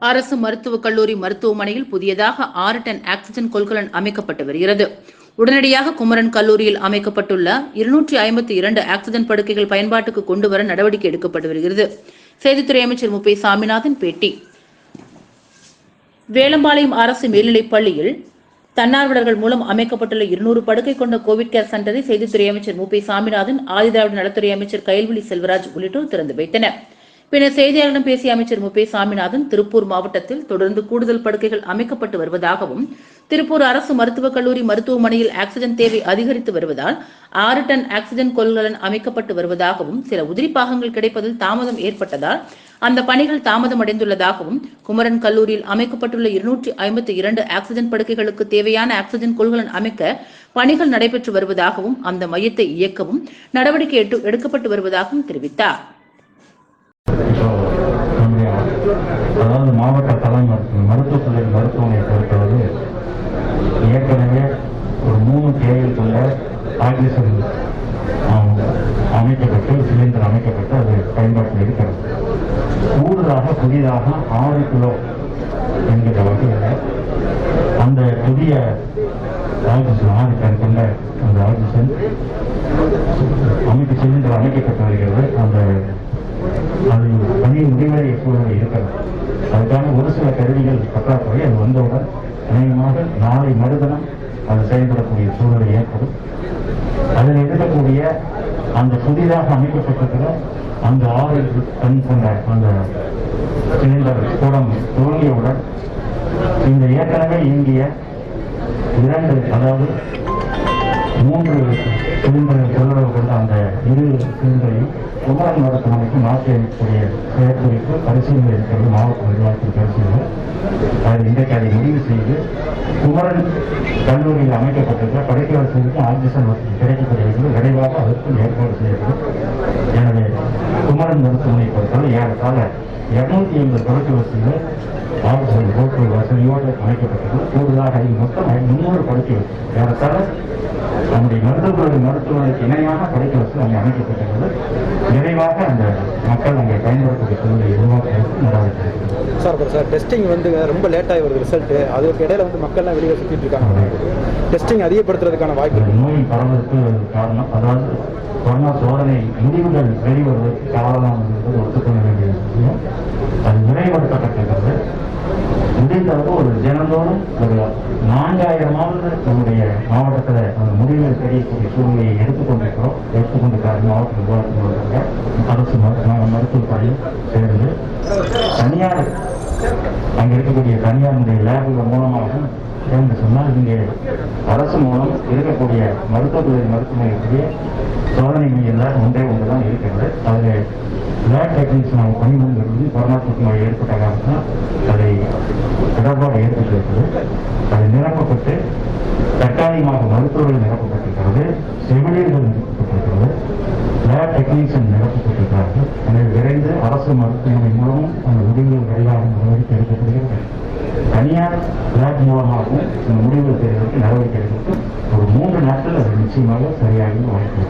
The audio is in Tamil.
அரசு மருத்துவக் கல்லூரி மருத்துவமனையில் புதியதாக ஆறு டன் ஆக்சிஜன் கொள்கலன் அமைக்கப்பட்டு வருகிறது. உடனடியாக குமரன் கல்லூரியில் அமைக்கப்பட்டுள்ள இருநூற்றி ஐம்பத்தி இரண்டு ஆக்சிஜன் படுக்கைகள் பயன்பாட்டுக்கு கொண்டு வர நடவடிக்கை எடுக்கப்பட்டு வருகிறது. செய்தித்துறை அமைச்சர் முப்பை சாமிநாதன் பேட்டி. வேலம்பாளையம் அரசு மேல்நிலைப் பள்ளியில் தன்னார்வலர்கள் மூலம் அமைக்கப்பட்டுள்ள இருநூறு படுக்கை கொண்ட கோவிட் கேர் சென்டரை செய்தித்துறை அமைச்சர் முப்பை சாமிநாதன் ஆதிதிராவிட நலத்துறை அமைச்சர் கயல்விழி செல்வராஜ் உள்ளிட்டோர் திறந்து வைத்தனர். பின்னர் செய்தியாளர்களிடம் பேசிய அமைச்சர் மு. சாமிநாதன் திருப்பூர் மாவட்டத்தில் தொடர்ந்து கூடுதல் படுக்கைகள் அமைக்கப்பட்டு வருவதாகவும் திருப்பூர் அரசு மருத்துவக் கல்லூரி மருத்துவமனையில் ஆக்சிஜன் தேவை அதிகரித்து வருவதால் ஆறு டன் ஆக்சிஜன் கொள்கலன் அமைக்கப்பட்டு வருவதாகவும் சில உதிரி பாகங்கள் கிடைப்பதில் தாமதம் ஏற்பட்டதால் அந்த பணிகள் தாமதம் அடைந்துள்ளதாகவும் குமரன் கல்லூரியில் அமைக்கப்பட்டுள்ள இருநூற்றி ஐம்பத்தி இரண்டு ஆக்சிஜன் படுக்கைகளுக்கு தேவையான ஆக்சிஜன் கொள்கலன் அமைக்க பணிகள் நடைபெற்று வருவதாகவும் அந்த மையத்தை இயக்கவும் நடவடிக்கை எட்டு- எடுக்கப்பட்டு வருவதாகவும் தெரிவித்தார். அதாவது மாவட்ட தலை மருத்துவ மருத்துவத்துறை மருத்துவமனை பொறுத்தவரை ஏற்கனவே ஒரு மூணு தேவையில் கொண்ட ஆக்சிஜன் அமைக்கப்பட்டு சிலிண்டர் அமைக்கப்பட்டு அது பயன்பாட்டில் இருக்கிறது. கூடுதலாக புதிதாக ஆறு கிலோ என்கிற வகையில் அந்த புதிய ஆக்சிஜன் ஆறு டன் கொண்ட அந்த ஆக்சிஜன் அமைப்பு சிலிண்டர் அமைக்கப்பட்டு வருகிறது. அந்த அது பணி முடிவரை சூழ்நிலை இருக்கிறது. அதுக்கான ஒரு சில கருவிகள் பற்றாக்குறை அது வந்தவுடன் அநேகமாக நாளை மறுதினம் அது செயல்படக்கூடிய சூழ்நிலை ஏற்படும். அதில் இருக்கக்கூடிய அந்த புதிதாக அமைக்கப்பட்டிருக்கிற அந்த ஆறு டன் கொண்ட அந்த சிலிண்டர் கூடம் துவங்கியவுடன் இந்த ஏற்கனவே இயங்கிய இரண்டு அதாவது மூன்று சிலிண்டர்கள் கொள்ளளவு கொண்ட அந்த இரு சிலிண்டரையும் குமரன் மருத்துவமனைக்கு மாற்றி அளிக்கக்கூடிய செயற்குறிப்பு பரிசீலனை இருக்கிறது. மாவட்ட நிர்வாகத்தில் பரிசீலனை. அதில் இன்றைக்கு அதை முடிவு செய்து குமரன் கல்லூரியில் அமைக்கப்பட்டிருக்கிற படைக்க வசதிக்கு ஆக்சிஜன் வசதி கிடைக்கக்கூடியவர்கள் விரைவாக அதற்கும் ஏற்பாடு செய்யப்படும். எனவே குமரன் மருத்துவமனை பொறுத்தவரை ஏறத்தாழ இருநூத்தி ஐம்பது படுக்கை வசதிகள் ஆக்சிஜன் போக்குவரத்து வசதியோடு அமைக்கப்பட்டது கூடுதலாக மொத்தம் முன்னூறு படுக்கை வசதி. ஏறத்தாழ நம்முடைய மருத்துவமனை மருத்துவமனைக்கு இணையாக படுக்கை வசதி அங்கே அமைக்கப்பட்டிருக்கிறது. விரைவாக அந்த மக்கள் அங்கே பயன்படுத்தக்கூடிய சூழ்நிலை உருவாக்குவதற்கு நடவடிக்கை. சார் சார் டெஸ்டிங் வந்து ரொம்ப லேட் ஆகி வருது ரிசல்ட்டு அதுக்கு இடையில வந்து மக்கள்லாம் வெளியே சுற்றிட்டு இருக்காங்க. டெஸ்டிங் அதிகப்படுத்துறதுக்கான வாய்ப்பு நோய் பரவலுக்கு காரணம் அதாவது கொரோனா சோதனை முடிவுகள் வெளிவருவதற்கு காரணம் என்பது ஒத்துக்கொள்ள வேண்டிய விஷயம். அது விரைவுபடுத்தப்பட்டிருக்கிறது. முடிந்தளவு ஒரு தினந்தோறும் ஒரு நான்காயிரமாவது நம்முடைய மாவட்டத்தில் முடிவுகள் தெரியக்கூடிய சூழ்நிலையை எடுத்துக்கொண்டிருக்கிறோம். எடுத்துக்கொண்டிருக்காரு மாவட்ட நிர்வாகத்தினுடைய அரசு மருத்துவ மருத்துவப்படியும் சேர்ந்து தனியார் அங்க இருக்கக்கூடிய தனியாருடைய லேபுகள் மூலமாகவும் என்று சொன்னால் இங்கே அரசு மூலம் இருக்கக்கூடிய மருத்துவத்துறை மருத்துவமனைக்குரிய சோதனை மையம் ஒன்றே ஒன்று தான் இருக்கிறது. அதில் லேப் டெக்னீஷியன் அவங்க பணிபுரிந்து கொரோனா தொற்று நோய் ஏற்பட்ட காரணத்தினால் அதை தொடர்பாக ஏற்பட்டிருக்கிறது அது நிரப்பப்பட்டு தற்காலிகமாக மருத்துவர்கள் நிரப்பப்பட்டிருக்கிறது செவிலியர்கள் நிரப்பப்பட்டிருக்கிறது லேப் டெக்னீஷியன் நிரப்பப்பட்டிருக்கிறார்கள். எனவே விரைந்து அரசு மருத்துவமனை மூலமும் அந்த முடிவுகள் கையாளும் நடவடிக்கை எடுக்கப்படுகிறது. தனியார் லேப் மூலமாகவும் இந்த முடிவுகள் தெரிவதற்கு நடவடிக்கை எடுக்கும் ஒரு மூன்று நாட்கள் அது நிச்சயமாக சரியாகி வாய்ப்பு